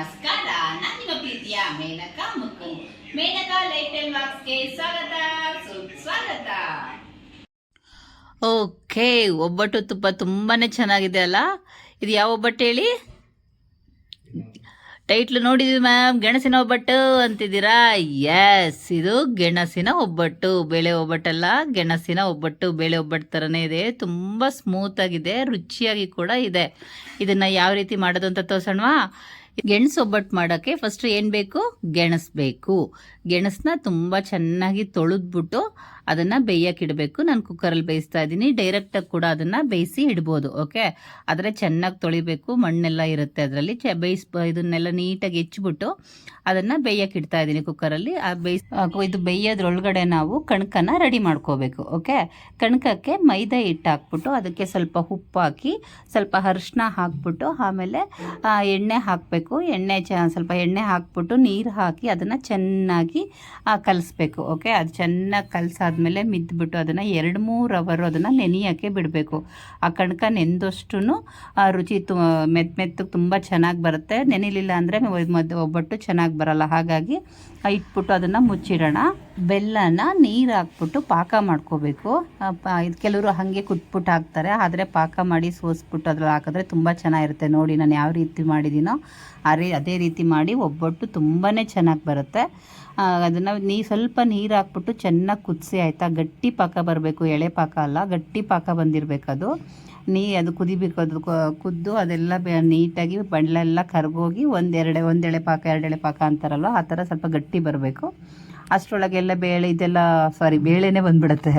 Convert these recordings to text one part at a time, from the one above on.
ನಮಸ್ಕಾರ. ನಾನು ನಿಮ್ಮ ಪ್ರೀತಿಯ ಮೇನಕಾ ಮುಕುಂದ್ ಮೇನಕಾ ಲೈಫ್ ಟೈಮ್ ವಾಕ್ಸ್ಗೆ ಸ್ವಾಗತ. ಸುಸ್ವಾಗತ. ಓಕೆ, ಒಬ್ಬಟ್ಟು ತುಪ್ಪ ತುಂಬಾನೇ ಚೆನ್ನಾಗಿದೆ ಅಲ್ಲ? ಇದು ಯಾವ ಒಬ್ಬಟ್ಟು ಹೇಳಿ? ಟೈಟ್ಲ್ ನೋಡಿದ್ವಿ ಮ್ಯಾಮ್, ಗೆಣಸಿನ ಒಬ್ಬಟ್ಟು ಅಂತಿದ್ದೀರಾ? ಎಸ್ ಇದು ಗೆಣಸಿನ ಒಬ್ಬಟ್ಟು. ಬೇಳೆ ಒಬ್ಬಟ್ಟಲ್ಲ, ಗೆಣಸಿನ ಒಬ್ಬಟ್ಟು, ಬೇಳೆ ಒಬ್ಬಟ್ಟು ಥರನೇ ಇದೆ. ತುಂಬ ಸ್ಮೂತಾಗಿದೆ ರುಚಿಯಾಗಿ ಕೂಡ ಇದೆ. ಇದನ್ನು ಯಾವ ರೀತಿ ಮಾಡೋದು ಅಂತ ತೋರ್ಸೋಣವಾ? ಗೆಣಸು ಒಬ್ಬಟ್ಟು ಮಾಡೋಕ್ಕೆ ಫಸ್ಟ್ ಏನು ಬೇಕು? ಗೆಣಸು ಬೇಕು. ಗೆಣಸನ್ನ ತುಂಬ ಚೆನ್ನಾಗಿ ತೊಳೆದ್ಬಿಟ್ಟು ಅದನ್ನು ಬೇಯಕ್ಕೆ ಇಡಬೇಕು. ನಾನು ಕುಕ್ಕರಲ್ಲಿ ಬೇಯಿಸ್ತಾ ಇದ್ದೀನಿ. ಡೈರೆಕ್ಟಾಗಿ ಕೂಡ ಅದನ್ನು ಬೇಯಿಸಿ ಇಡ್ಬೋದು ಓಕೆ ಆದರೆ ಚೆನ್ನಾಗಿ ತೊಳಿಬೇಕು, ಮಣ್ಣೆಲ್ಲ ಇರುತ್ತೆ ಅದರಲ್ಲಿ. ಚ, ಬೇಯಿಸ್ ಇದನ್ನೆಲ್ಲ ನೀಟಾಗಿ ಹೆಚ್ಚಿಬಿಟ್ಟು ಅದನ್ನು ಬೇಯಕ್ಕೆ ಇಡ್ತಾ ಇದ್ದೀನಿ ಕುಕ್ಕರಲ್ಲಿ ಆ, ಬೇಯಿಸ್ ಇದು ಬೇಯೋದ್ರೊಳಗಡೆ ನಾವು ಕಣಕನ ರೆಡಿ ಮಾಡ್ಕೋಬೇಕು ಓಕೆ ಕಣಕಕ್ಕೆ ಮೈದಾ ಹಿಟ್ಟು ಹಾಕ್ಬಿಟ್ಟು ಅದಕ್ಕೆ ಸ್ವಲ್ಪ ಉಪ್ಪು ಹಾಕಿ, ಸ್ವಲ್ಪ ಅರಿಶಿನ ಹಾಕ್ಬಿಟ್ಟು ಆಮೇಲೆ ಎಣ್ಣೆ ಹಾಕಬೇಕು. ಎಣ್ಣೆ ಚ, ಸ್ವಲ್ಪ ಎಣ್ಣೆ ಹಾಕ್ಬಿಟ್ಟು ನೀರು ಹಾಕಿ ಅದನ್ನು ಚೆನ್ನಾಗಿ ಕಲಿಸ್ಬೇಕು ಓಕೆ ಅದು ಚೆನ್ನಾಗಿ ಕಲಸಾದ್ಮೇಲೆ ಮಿದ್ದುಬಿಟ್ಟು ಅದನ್ನು ಎರಡು ಮೂರು ಅವರು ಅದನ್ನು ನೆನೆಯೋಕ್ಕೆ ಬಿಡಬೇಕು. ಆ ಕಣಕ ನೆಂದಷ್ಟು ರುಚಿ ತು ಮೆತ್ತ ಮೆತ್ತಗೆ ತುಂಬ ಚೆನ್ನಾಗಿ ಬರುತ್ತೆ. ನೆನಿಲಿಲ್ಲ ಅಂದರೆ ಒಬ್ಬಟ್ಟು ಚೆನ್ನಾಗಿ ಬರಲ್ಲ. ಹಾಗಾಗಿ ಇಟ್ಬಿಟ್ಟು ಅದನ್ನು ಮುಚ್ಚಿಡೋಣ. ಬೆಲ್ಲನ ನೀರು ಹಾಕ್ಬಿಟ್ಟು ಪಾಕ ಮಾಡ್ಕೋಬೇಕು. ಇದು ಕೆಲವರು ಹಾಗೆ ಕುಟ್ಬಿಟ್ಟು ಹಾಕ್ತಾರೆ. ಆದರೆ ಪಾಕ ಮಾಡಿ ಸೋಸ್ಬಿಟ್ಟು ಅದ್ರಲ್ಲಿ ಹಾಕಿದ್ರೆ ತುಂಬ ಚೆನ್ನಾಗಿರುತ್ತೆ. ನೋಡಿ ನಾನು ಯಾವ ರೀತಿ ಮಾಡಿದ್ದೀನೋ ರೀ ಅದೇ ರೀತಿ ಮಾಡಿ ಒಬ್ಬಟ್ಟು ತುಂಬಾ ಚೆನ್ನಾಗಿ ಬರುತ್ತೆ. ಅದನ್ನು ನೀ ಸ್ವಲ್ಪ ನೀರು ಹಾಕ್ಬಿಟ್ಟು ಚೆನ್ನಾಗಿ ಕುದಿಸಿ ಆಯಿತಾ? ಗಟ್ಟಿ ಪಾಕ ಬರಬೇಕು, ಎಳೆ ಪಾಕ ಅಲ್ಲ, ಗಟ್ಟಿ ಪಾಕ ಬಂದಿರಬೇಕು ಅದು. ನೀ ಅದು ಕುದಿಬೇಕು, ಅದು ಕುದ್ದು ಅದೆಲ್ಲ ನೀಟಾಗಿ ಬಣ್ಣೆಲ್ಲ ಕರ್ಗೋಗಿ ಒಂದೆರಡೆ ಒಂದೆಳೆ ಪಾಕ ಎರಡೆಳೆ ಪಾಕ ಅಂತಾರಲ್ಲ, ಆ ಥರ ಸ್ವಲ್ಪ ಗಟ್ಟಿ ಬರಬೇಕು. ಅಷ್ಟರೊಳಗೆಲ್ಲ ಬೇಳೆ, ಇದೆಲ್ಲ ಸಾರಿ ಬೇಳೆನೇ ಬಂದ್ಬಿಡುತ್ತೆ.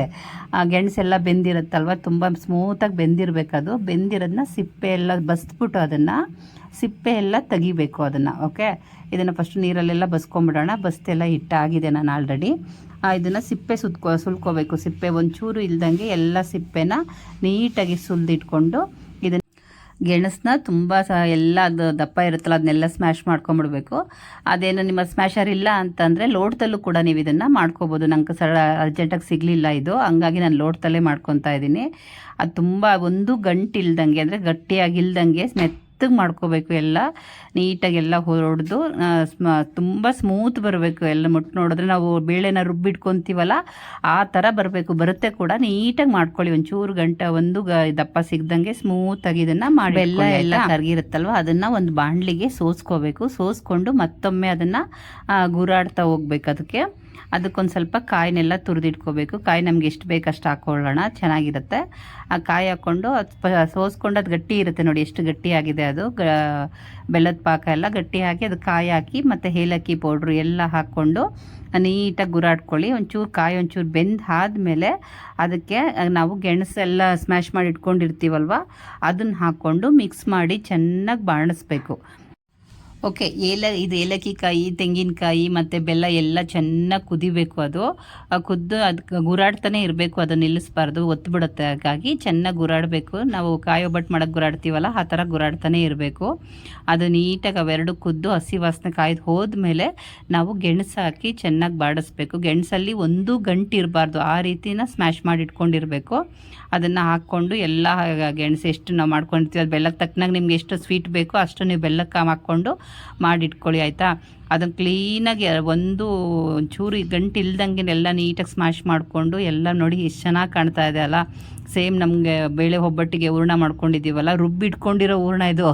ಆ ಗೆಣಸೆಲ್ಲ ಬೆಂದಿರುತ್ತಲ್ವ? ತುಂಬ ಸ್ಮೂತಾಗಿ ಬೆಂದಿರಬೇಕದು. ಬೆಂದಿರೋದನ್ನ ಸಿಪ್ಪೆ ಎಲ್ಲ ಬಸ್ಬಿಟ್ಟು ಅದನ್ನು ಸಿಪ್ಪೆ ಎಲ್ಲ ತೆಗಿಬೇಕು ಅದನ್ನು ಓಕೆ ಇದನ್ನು ಫಸ್ಟ್ ನೀರಲ್ಲೆಲ್ಲ ಬಸ್ಕೊಂಬಿಡೋಣ ಬಸ್ತೆಲ್ಲ ಹಿಟ್ಟಾಗಿದೆ ನಾನು ಆಲ್ರೆಡಿ ಇದನ್ನು ಸಿಪ್ಪೆ ಸುತ್ಕೊ, ಸುಲ್ಕೋಬೇಕು. ಸಿಪ್ಪೆ ಒಂಚೂರು ಇಲ್ದಂಗೆ ಎಲ್ಲ ಸಿಪ್ಪೆನ ನೀಟಾಗಿ ಸುಲಿದಿಟ್ಕೊಂಡು ಇದನ್ನು ಗೆಣಸನ್ನ ತುಂಬ ಸ, ಎಲ್ಲ ಅದು ದಪ್ಪ ಇರುತ್ತಲ್ಲ, ಅದನ್ನೆಲ್ಲ ಸ್ಮ್ಯಾಶ್ ಮಾಡ್ಕೊಂಬಿಡ್ಬೇಕು ಅದೇನು ನಿಮ್ಮ ಸ್ಮ್ಯಾಶರ್ ಇಲ್ಲ ಅಂತಂದರೆ ಲೋಟದಲ್ಲೂ ಕೂಡ ನೀವು ಇದನ್ನು ಮಾಡ್ಕೋಬೋದು. ನಂಗೆ ಸರಳ ಅರ್ಜೆಂಟಾಗಿ ಸಿಗಲಿಲ್ಲ ಇದು. ಹಂಗಾಗಿ ನಾನು ಲೋಟದಲ್ಲೇ ಮಾಡ್ಕೊತಾ ಇದ್ದೀನಿ. ಅದು ತುಂಬ ಒಂದು ಗಂಟು ಇಲ್ದಂಗೆ ಅಂದರೆ ಗಟ್ಟಿಯಾಗಿಲ್ದಂಗೆ ಮೆತ್ತಗೆ ಮಾಡ್ಕೋಬೇಕು ಎಲ್ಲ. ನೀಟಾಗಿ ಎಲ್ಲ ಹೊಡೆದು ಸ್ಮ ತುಂಬ ಸ್ಮೂತ್ ಬರಬೇಕು ಎಲ್ಲ ಮುಟ್ಟು ನೋಡಿದ್ರೆ ನಾವು ಬೇಳೆನ ರುಬ್ಬಿಟ್ಕೊತೀವಲ್ಲ ಆ ಥರ ಬರಬೇಕು. ಬರುತ್ತೆ ಕೂಡ. ನೀಟಾಗಿ ಮಾಡ್ಕೊಳ್ಳಿ. ಒಂಚೂರು ಗಂಟೆ ಒಂದು ಗ ದಪ್ಪ ಸಿಗ್ದಂಗೆ ಸ್ಮೂತಾಗಿ ಇದನ್ನು ಮಾಡಿ ಎಲ್ಲ ಎಲ್ಲ ಕರಗಿರುತ್ತಲ್ವ? ಅದನ್ನು ಒಂದು ಬಾಣಲಿಗೆ ಸೋಸ್ಕೋಬೇಕು. ಸೋಸ್ಕೊಂಡು ಮತ್ತೊಮ್ಮೆ ಅದನ್ನು ಗುರಾಡ್ತಾ ಹೋಗ್ಬೇಕು ಅದಕ್ಕೆ. ಅದಕ್ಕೊಂದು ಸ್ವಲ್ಪ ಕಾಯಿನೆಲ್ಲ ತುರಿದಿಟ್ಕೋಬೇಕು. ಕಾಯಿ ನಮ್ಗೆ ಎಷ್ಟು ಬೇಕು ಅಷ್ಟು ಹಾಕ್ಕೊಳ್ಳೋಣ ಚೆನ್ನಾಗಿರುತ್ತೆ. ಆ ಕಾಯಿ ಹಾಕ್ಕೊಂಡು ಅದು ಸೋಸ್ಕೊಂಡು ಅದು ಗಟ್ಟಿ ಇರುತ್ತೆ ನೋಡಿ ಎಷ್ಟು ಗಟ್ಟಿಯಾಗಿದೆ ಅದು. ಗ, ಬೆಲ್ಲದ ಪಾಕ ಎಲ್ಲ ಗಟ್ಟಿ ಹಾಕಿ ಅದು ಕಾಯಿ ಹಾಕಿ ಮತ್ತು ಏಲಕ್ಕಿ ಪೌಡ್ರು ಎಲ್ಲ ಹಾಕ್ಕೊಂಡು ನೀಟಾಗಿ ಗುರಾಡ್ಕೊಳ್ಳಿ. ಒಂಚೂರು ಕಾಯಿ ಒಂಚೂರು ಬೆಂದು ಆದಮೇಲೆ ಅದಕ್ಕೆ ನಾವು ಗೆಣಸೆಲ್ಲ ಸ್ಮ್ಯಾಶ್ ಮಾಡಿ ಇಟ್ಕೊಂಡಿರ್ತೀವಲ್ವ? ಅದನ್ನು ಹಾಕ್ಕೊಂಡು ಮಿಕ್ಸ್ ಮಾಡಿ ಚೆನ್ನಾಗಿ ಬಾಣಿಸ್ಬೇಕು. ಓಕೆ, ಏಲ, ಇದು ಏಲಕ್ಕಿಕಾಯಿ, ತೆಂಗಿನಕಾಯಿ ಮತ್ತು ಬೆಲ್ಲ ಎಲ್ಲ ಚೆನ್ನಾಗಿ ಕುದಿಬೇಕು ಅದು. ಕುದ್ದು ಅದಕ್ಕೆ ಗುರಾಡ್ತಾನೆ ಇರಬೇಕು ಅದನ್ನು ನಿಲ್ಲಿಸ್ಬಾರ್ದು ಒತ್ತುಬಿಡುತ್ತೆ ಹಾಗಾಗಿ ಚೆನ್ನಾಗಿ ಗುರಾಡಬೇಕು. ನಾವು ಕಾಯಿ ಒಬ್ಬಟ್ಟು ಮಾಡೋಕ್ಕೆ ಗುರಾಡ್ತೀವಲ್ಲ, ಆ ಥರ ಗುರಾಡ್ತಾನೆ ಇರಬೇಕು. ಅದು ನೀಟಾಗಿ ಅವೆರಡು ಕುದ್ದು ಹಸಿ ವಾಸನೆ ಕಾಯ್ದು ಹೋದ್ಮೇಲೆ ನಾವು ಗೆಣಸು ಹಾಕಿ ಚೆನ್ನಾಗಿ ಬಾಡಿಸ್ಬೇಕು. ಗೆಣಸಲ್ಲಿ ಒಂದು ಗಂಟು ಇರಬಾರ್ದು, ಆ ರೀತಿನ ಸ್ಮ್ಯಾಶ್ ಮಾಡಿ ಇಟ್ಕೊಂಡಿರಬೇಕು. ಅದನ್ನು ಹಾಕ್ಕೊಂಡು ಎಲ್ಲ ಗೆಣಸು ಎಷ್ಟು ನಾವು ಮಾಡ್ಕೊಂಡಿರ್ತೀವಿ ಅದು ಬೆಲ್ಲಕ್ಕೆ ತಕ್ಕನಾಗ ನಿಮ್ಗೆ ಎಷ್ಟು ಸ್ವೀಟ್ ಬೇಕೋ ಅಷ್ಟು ನೀವು ಬೆಲ್ಲಕ್ಕೆ ಹಾಕ್ಕೊಂಡು ಮಾಡಿಟ್ಕೊಳ್ಳಿ ಆಯಿತಾ? ಅದನ್ನು ಕ್ಲೀನಾಗಿ ಒಂದು ಚೂರು ಗಂಟು ಇಲ್ದಂಗೆ ಎಲ್ಲ ನೀಟಾಗಿ ಸ್ಮ್ಯಾಶ್ ಮಾಡಿಕೊಂಡು ಎಲ್ಲ ನೋಡಿ ಎಷ್ಟು ಚೆನ್ನಾಗಿ ಕಾಣ್ತಾ ಇದೆ ಅಲ್ಲ. ಸೇಮ್ ನಮಗೆ ಬೇಳೆ ಒಬ್ಬಟ್ಟಿಗೆ ಹೂರ್ಣ ಮಾಡ್ಕೊಂಡಿದ್ದೀವಲ್ಲ, ರುಬ್ಬಿಟ್ಕೊಂಡಿರೋ ಹೂರ್ಣ ಇದು.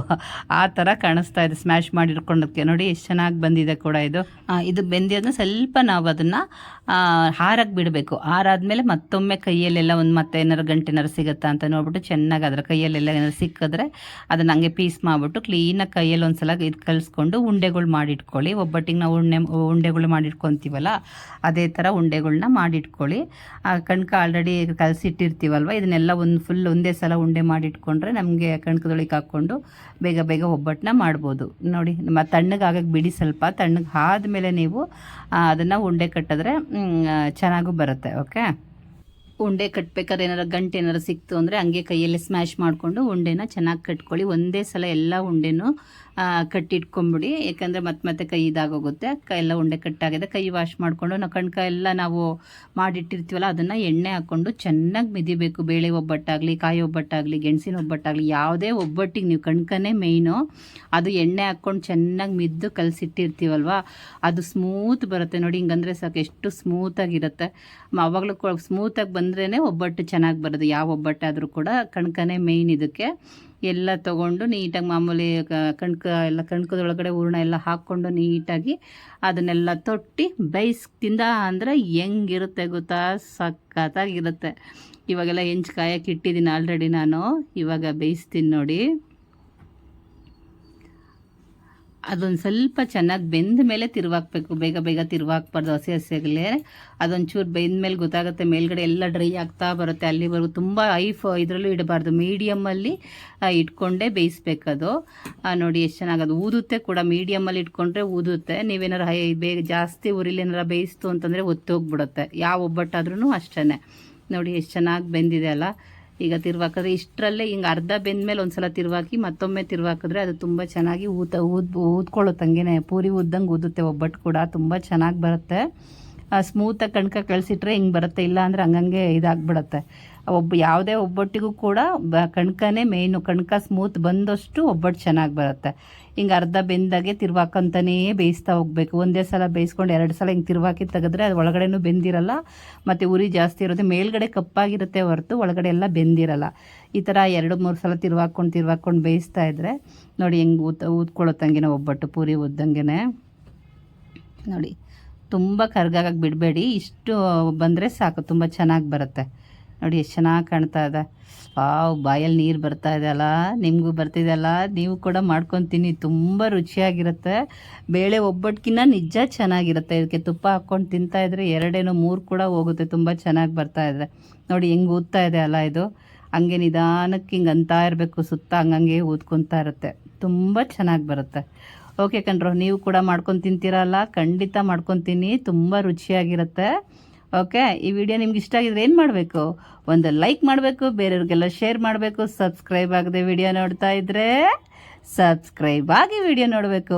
ಆ ಥರ ಕಾಣಿಸ್ತಾ ಇದೆ ಸ್ಮ್ಯಾಶ್ ಮಾಡಿ ಇಟ್ಕೊಂಡಕ್ಕೆ ನೋಡಿ ಎಷ್ಟು ಚೆನ್ನಾಗಿ ಬಂದಿದೆ ಕೂಡ ಇದು. ಇದು ಬೆಂದಿರೋದನ್ನ ಸ್ವಲ್ಪ ನಾವು ಅದನ್ನು ಹಾರಕ್ಕೆ ಬಿಡಬೇಕು. ಹಾರಾದ್ಮೇಲೆ ಮತ್ತೊಮ್ಮೆ ಕೈಯಲ್ಲೆಲ್ಲ ಒಂದು ಮತ್ತೆ ಏನಾರು ಗಂಟೆನಾರು ಸಿಗುತ್ತಾ ಅಂತ ನೋಡ್ಬಿಟ್ಟು ಚೆನ್ನಾಗಿ ಅದರ ಕೈಯಲ್ಲೆಲ್ಲ ಏನಾದ್ರು ಸಿಕ್ಕಿದ್ರೆ ಅದನ್ನು ಹಂಗೆ ಪೀಸ್ ಮಾಡಿಬಿಟ್ಟು ಕ್ಲೀನಾಗಿ ಕೈಯಲ್ಲಿ ಒಂದ್ಸಲ ಇದು ಕಲಿಸ್ಕೊಂಡು ಉಂಡೆಗಳು ಮಾಡಿಟ್ಕೊಳ್ಳಿ. ಒಬ್ಬಟ್ಟಿಗೆ ನಾವು ಉಂಡೆ ಉಂಡೆಗಳು ಮಾಡಿಟ್ಕೊತೀವಲ್ಲ, ಅದೇ ಥರ ಉಂಡೆಗಳನ್ನ ಮಾಡಿಟ್ಕೊಳ್ಳಿ. ಆ ಕಣ್ಕ ಆಲ್ರೆಡಿ ಕಲಸಿಟ್ಟಿರ್ತೀವಲ್ವ, ಇದನ್ನೆಲ್ಲ ಒಂದು ಫುಲ್ ಒಂದೇ ಸಲ ಉಂಡೆ ಮಾಡಿಟ್ಕೊಂಡ್ರೆ ನಮಗೆ ಕಣ್ಕದೊಳಗೆ ಹಾಕ್ಕೊಂಡು ಬೇಗ ಬೇಗ ಒಬ್ಬಟ್ಟನ್ನ ಮಾಡ್ಬೋದು. ನೋಡಿ, ನಮ್ಮ ತಣ್ಣಗೆ ಆಗಕ್ಕೆ ಬಿಡಿ ಸ್ವಲ್ಪ, ತಣ್ಣಗೆ ಆದಮೇಲೆ ನೀವು ಅದನ್ನು ಉಂಡೆ ಕಟ್ಟಿದ್ರೆ ಚೆನ್ನಾಗೂ ಬರುತ್ತೆ ಓಕೆ ಉಂಡೆ ಕಟ್ಬೇಕಾದ್ರೆ ಏನಾರ ಗಂಟೆ ಏನಾರ ಸಿಕ್ತು ಅಂದರೆ ಹಂಗೆ ಕೈಯಲ್ಲಿ ಸ್ಮ್ಯಾಶ್ ಮಾಡಿಕೊಂಡು ಉಂಡೆನ ಚೆನ್ನಾಗಿ ಕಟ್ಕೊಳ್ಳಿ. ಒಂದೇ ಸಲ ಎಲ್ಲ ಉಂಡೆನೂ ಕಟ್ಟಿಟ್ಕೊಂಬಿಡಿ. ಯಾಕಂದರೆ ಮತ್ತೆ ಮತ್ತೆ ಕೈ ಇದಾಗೋಗುತ್ತೆ. ಎಲ್ಲ ಉಂಡೆ ಕಟ್ಟಾಗಿದೆ. ಕೈ ವಾಶ್ ಮಾಡಿಕೊಂಡು ನಾವು ಕಣ್ಕ ಎಲ್ಲ ನಾವು ಮಾಡಿಟ್ಟಿರ್ತೀವಲ್ಲ, ಅದನ್ನು ಎಣ್ಣೆ ಹಾಕ್ಕೊಂಡು ಚೆನ್ನಾಗಿ ಮಿದಿಬೇಕು. ಬೇಳೆ ಒಬ್ಬಟ್ಟಾಗಲಿ, ಕಾಯಿ ಒಬ್ಬಟ್ಟಾಗಲಿ, ಗೆಣಸಿನ ಒಬ್ಬಟ್ಟಾಗಲಿ, ಯಾವುದೇ ಒಬ್ಬಟ್ಟಿಗೆ ನೀವು ಕಣ್ಕನೇ ಮೇಯ್ನು ಅದು ಎಣ್ಣೆ ಹಾಕ್ಕೊಂಡು ಚೆನ್ನಾಗಿ ಮಿದ್ದು ಕಲಸಿಟ್ಟಿರ್ತೀವಲ್ವ? ಅದು ಸ್ಮೂತ್ ಬರುತ್ತೆ ನೋಡಿ. ಹಿಂಗಂದರೆ ಸಾಕು, ಎಷ್ಟು ಸ್ಮೂತಾಗಿರುತ್ತೆ ಆವಾಗಲೂ ಸ್ಮೂತಾಗಿ ಬಂದ್ರೇ ಒಬ್ಬಟ್ಟು ಚೆನ್ನಾಗಿ ಬರೋದು. ಯಾವ ಒಬ್ಬಟ್ಟಾದರೂ ಕೂಡ ಕಣ್ಕನೇ ಮೇಯ್ನ್ ಇದಕ್ಕೆ. ಎಲ್ಲ ತೊಗೊಂಡು ನೀಟಾಗಿ ಮಾಮೂಲಿ ಕಣ್ಕ, ಎಲ್ಲ ಕಣ್ಕದೊಳಗಡೆ ಹೂರ್ಣ ಎಲ್ಲ ಹಾಕ್ಕೊಂಡು ನೀಟಾಗಿ ಅದನ್ನೆಲ್ಲ ತೊಟ್ಟಿ ಬೇಯಿಸ್ತಿಂದ ಅಂದರೆ ಹೆಂಗಿರುತ್ತೆ ಗೊತ್ತಾ? ಸಖತ್ತಾಗಿರುತ್ತೆ. ಇವಾಗೆಲ್ಲ ಹೆಂಚು ಕಾಯಕ್ಕೆ ಇಟ್ಟಿದ್ದೀನಿ ಆಲ್ರೆಡಿ ನಾನು. ಇವಾಗ ಬೇಯಿಸ್ತೀನಿ ನೋಡಿ. ಅದೊಂದು ಸ್ವಲ್ಪ ಚೆನ್ನಾಗಿ ಬೆಂದ ಮೇಲೆ ತಿರುವಾಕ್ಬೇಕು. ಬೇಗ ಬೇಗ ತಿರುವಾಕ್ಬಾರ್ದು ಹಸಿ ಹಸಿಯಾಗಲೇ ಅದೊಂಚೂರು ಬೆಂದ ಮೇಲೆ ಗೊತ್ತಾಗುತ್ತೆ, ಮೇಲ್ಗಡೆ ಎಲ್ಲ ಡ್ರೈ ಆಗ್ತಾ ಬರುತ್ತೆ. ಅಲ್ಲಿವರೆಗೂ ತುಂಬ ಐ ಇದರಲ್ಲೂ ಇಡಬಾರ್ದು. ಮೀಡಿಯಮ್ಮಲ್ಲಿ ಇಟ್ಕೊಂಡೇ ಬೇಯಿಸ್ಬೇಕದು. ನೋಡಿ ಎಷ್ಟು ಚೆನ್ನಾಗಿ ಅದು ಊದುತ್ತೆ ಕೂಡ ಮೀಡಿಯಮ್ಮಲ್ಲಿ ಇಟ್ಕೊಂಡ್ರೆ ಊದುತ್ತೆ. ನೀವೇನಾರು ಹೈ ಬೇಗ ಜಾಸ್ತಿ ಉರಿಲಿ ಏನಾರ ಬೇಯಿಸ್ತು ಅಂತಂದರೆ ಒತ್ತೋಗ್ಬಿಡುತ್ತೆ. ಯಾವ ಒಬ್ಬಟ್ಟಾದ್ರೂ ಅಷ್ಟೇ ನೋಡಿ ಎಷ್ಟು ಚೆನ್ನಾಗಿ ಬೆಂದಿದೆ ಅಲ್ಲ. ಈಗ ತಿರುವಾಕಿದ್ರೆ ಇಷ್ಟರಲ್ಲೇ ಹಿಂಗೆ ಅರ್ಧ ಬೆಂದ್ಮೇಲೆ ಒಂದ್ಸಲ ತಿರುವಾಕಿ ಮತ್ತೊಮ್ಮೆ ತಿರ್ವಾಕಿದ್ರೆ ಅದು ತುಂಬ ಚೆನ್ನಾಗಿ ಊತ ಊದ್ ಊದ್ಕೊಳ್ಳುತ್ತೆ ಹಂಗೇನೆ ಪೂರಿ ಊದ್ದಂಗೆ ಊದುತ್ತೆ ಒಬ್ಬಟ್ಟು ಕೂಡ, ತುಂಬ ಚೆನ್ನಾಗಿ ಬರುತ್ತೆ. ಸ್ಮೂತಾಗಿ ಕಣ್ಕ ಕಳಿಸಿಟ್ರೆ ಹಿಂಗೆ ಬರುತ್ತೆ, ಇಲ್ಲ ಅಂದರೆ ಹಂಗಂಗೆ ಇದಾಗ್ಬಿಡುತ್ತೆ. ಒಬ್ಬ ಯಾವುದೇ ಒಬ್ಬಟ್ಟಿಗೂ ಕೂಡ ಬ ಕಣ್ಕನೇ ಮೇಯ್ನು ಕಣ್ಕ ಸ್ಮೂತ್ ಬಂದಷ್ಟು ಒಬ್ಬಟ್ಟು ಚೆನ್ನಾಗಿ ಬರುತ್ತೆ. ಹಿಂಗೆ ಅರ್ಧ ಬೆಂದಾಗೆ ತಿರ್ವಾಕಂತನೇ ಬೇಯಿಸ್ತಾ ಹೋಗ್ಬೇಕು. ಒಂದೇ ಸಲ ಬೇಯಿಸ್ಕೊಂಡು ಎರಡು ಸಲ ಹಿಂಗೆ ತಿರ್ವಾಕಿ ತೆಗೆದ್ರೆ ಅದು ಒಳಗಡೆನೂ ಬೆಂದಿರಲ್ಲ, ಮತ್ತು ಉರಿ ಜಾಸ್ತಿ ಇರುತ್ತೆ ಮೇಲ್ಗಡೆ ಕಪ್ಪಾಗಿರುತ್ತೆ ಹೊರತು ಒಳಗಡೆ ಎಲ್ಲ ಬೆಂದಿರಲ್ಲ. ಈ ಥರ ಎರಡು ಮೂರು ಸಲ ತಿರ್ವಾಕೊಂಡು ತಿರ್ವಾಕೊಂಡು ಬೇಯಿಸ್ತಾ ಇದ್ದರೆ ನೋಡಿ ಹೆಂಗೆ ಊತ ಊದ್ಕೊಳ್ಳೋತಂಗೆನೆ ಒಬ್ಬಟ್ಟು, ಪೂರಿ ಊದ್ದಂಗೆ ನೋಡಿ. ತುಂಬ ಕರ್ಗಾಗಕ್ಕೆ ಬಿಡಬೇಡಿ. ಇಷ್ಟು ಬಂದರೆ ಸಾಕು, ತುಂಬ ಚೆನ್ನಾಗಿ ಬರುತ್ತೆ. ನೋಡಿ, ಎಷ್ಟು ಚೆನ್ನಾಗಿ ಕಾಣ್ತಾ ಇದೆ. ವಾವ್, ಬಾಯಲ್ಲಿ ನೀರು ಬರ್ತಾ ಇದೆ ಅಲ್ಲ, ನಿಮಗೂ ಬರ್ತಿದೆಯಲ್ಲ ನೀವು ಕೂಡ ಮಾಡ್ಕೊತೀನಿ, ತುಂಬ ರುಚಿಯಾಗಿರುತ್ತೆ. ಬೇಳೆ ಒಬ್ಬಟ್ಟಿಗಿನ್ನ ನಿಜ ಚೆನ್ನಾಗಿರುತ್ತೆ. ಇದಕ್ಕೆ ತುಪ್ಪ ಹಾಕ್ಕೊಂಡು ತಿಂತಾ ಇದ್ರೆ ಎರಡೇನೋ ಮೂರು ಕೂಡ ಹೋಗುತ್ತೆ, ತುಂಬ ಚೆನ್ನಾಗಿ ಬರ್ತಾ ಇದೆ. ನೋಡಿ, ಹೆಂಗೆ ಊದ್ತಾ ಇದೆ ಅಲ್ಲ ಇದು. ಹಂಗೆ ನಿಧಾನಕ್ಕೆ ಹಿಂಗೆ ಅಂತಾ ಇರಬೇಕು, ಸುತ್ತ ಹಂಗಂಗೆ ಊದ್ಕೊತಾ ಇರುತ್ತೆ. ತುಂಬ ಚೆನ್ನಾಗಿ ಬರುತ್ತೆ. ಓಕೆ ಕಣ್ರು, ನೀವು ಕೂಡ ಮಾಡ್ಕೊಂಡು ತಿಂತೀರಲ್ಲ? ಖಂಡಿತ ಮಾಡ್ಕೊತೀನಿ ತುಂಬ ರುಚಿಯಾಗಿರುತ್ತೆ. ಓಕೆ, ಈ ವಿಡಿಯೋ ನಿಮ್ಗೆ ಇಷ್ಟ ಆಗಿದ್ರೆ ಏನು ಮಾಡಬೇಕು? ಒಂದು ಲೈಕ್ ಮಾಡಬೇಕು, ಬೇರೆಯವ್ರಿಗೆಲ್ಲ ಶೇರ್ ಮಾಡಬೇಕು, ಸಬ್ಸ್ಕ್ರೈಬ್ ಆಗದೆ ವಿಡಿಯೋ ನೋಡ್ತಾ ಇದ್ರೆ ಸಬ್ಸ್ಕ್ರೈಬ್ ಆಗಿ ವಿಡಿಯೋ ನೋಡಬೇಕು.